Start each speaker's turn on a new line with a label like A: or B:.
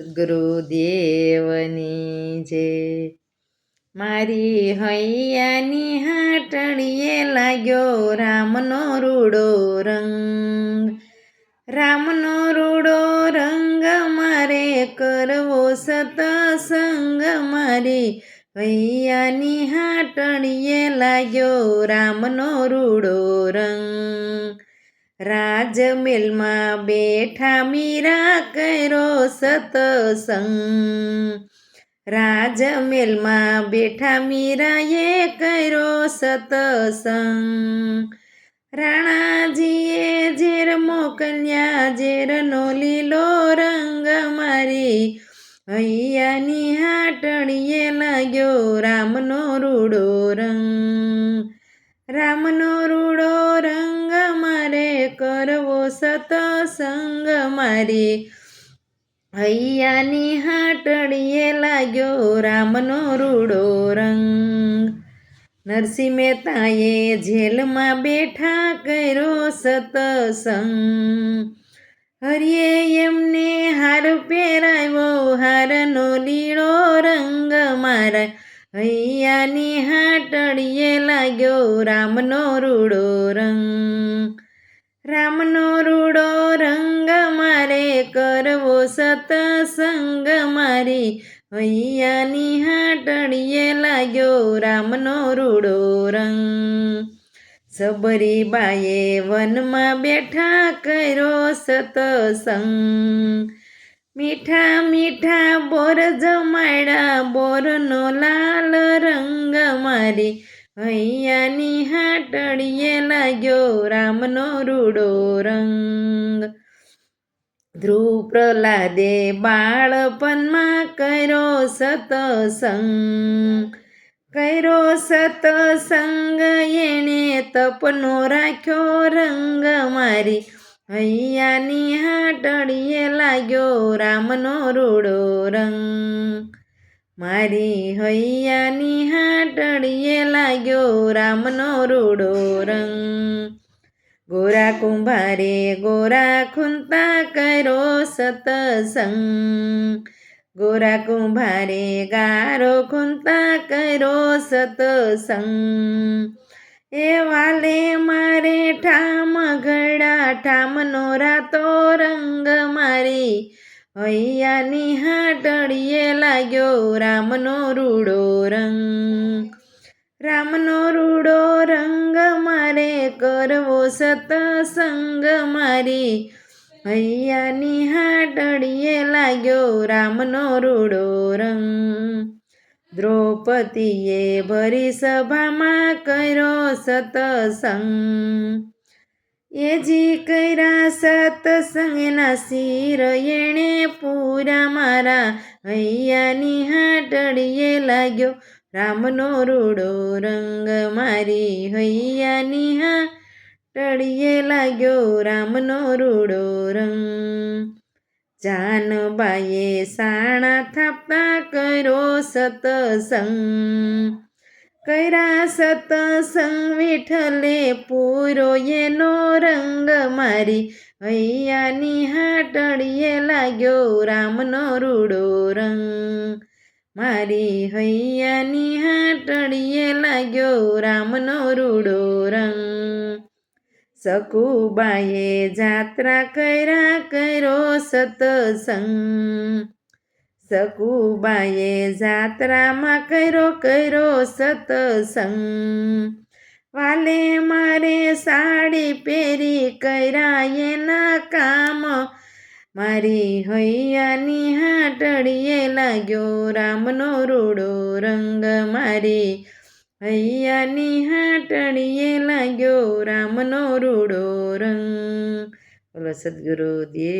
A: સદગુરુદેવની જે મારી હૈયાની હાટડીએ લાગ્યો રામનો રૂડો રંગ. રામનો રૂડો રંગ મારે કરવો સતસંગ. મારી હૈયાની હાટડીએ લાગ્યો રામનો રૂડો રંગ. રાજમેલમાં બેઠા મીરા કર્યો સતસંગ. રાજમેલમાં બેઠા મીરાએ કર્યો સતસંગ. રાણાજીએ ઝેર મોકલ્યા, ઝેરનો લીલો રંગ મારી. હૈયાની હાટડીએ લાગ્યો રામનો રૂડો રંગ. રામનો રૂડો રંગ સતસંગ મારી. હૈયાની હાટડીએ લાગ્યો રામનો રૂડો રંગ. નરસિંહ મહેતાએ જેલમાં બેઠા કર્યો સતસંગ હરિએ એમને હાર પહેરાવ્યો, હારનો લીળો રંગ મારા. હૈયાની હાટડીએ લાગ્યો રામનો રૂડો હૈયાની હાટડીએ લાગ્યો રામનો રૂડો રંગ. સબરીબાએ વનમાં બેઠા કર્યો સતસંગ. મીઠા મીઠા બોર જમાડા બોરનો લાલ રંગ મારી. હૈયાની હાટડીએ લાગ્યો રામનો રૂડો રંગ. ધ્રુવ પ્રહલાદે બાળપણમાં કર્યો સતસંગ. કર્યો સતસંગ, એણે તપનો રાખ્યો રંગ મારી. હૈયાની હાટડીએ લાગ્યો રામનો રૂડો રંગ. મારી હૈયાની હાટડીએ લાગ્યો રામનો રૂડો રંગ. ગોરા કુંભારે ગોરા ખુંતા કરો સતસંગ. ગોરા કુંભારે ગારો ખુંતા કરો સતસંગ. એ વાલે મારે ઠામ ઘડા, ઠામનો રાતો રંગ મારી. હૈયાની હાટડીએ લાગ્યો રામનો રૂડો રંગ. રામનો રૂડો કરવો સતસંગ મારી. હૈયાની હાટડીએ લાગ્યો રામનો રૂડો રંગ. દ્રૌપદીએ ભરી સભામાં કર્યો સતસંગ એજી કર્યા સતસંગ એના શિર એણે પૂરા મારા. હૈયાની હાટડીએ લાગ્યો રામનો રૂડો રંગ મારી હૈયા નિહા. ટળીએ લાગ્યો રામનો રૂડો રંગ. જાનબાઈએ સાણા થાપતા કર્યો સતસંગ. કર્યા સતસંગ વિઠલે પૂરો એનો રંગ મારી હૈયાની હાટડીએ લાગ્યો રામનો રૂડો રંગ. મારી હૈયાની હાટડીએ લાગ્યો રામનો રૂડો રંગ. સકુબાએ જાત્રા કર્યા કર્યો સતસંગ. સકુબાએ જાત્રામાં કર્યો કર્યો સતસંગ. વાલે મારે સાડી પહેરી કર્યા એના કામ. મારી હૈયાની હાટડીએ લાગ્યો રામનો રૂડો રંગ મારી. હૈયાની હાટડીએ લાગ્યો રામનો રૂડો રંગ. બોલો સદગુરુ દેવ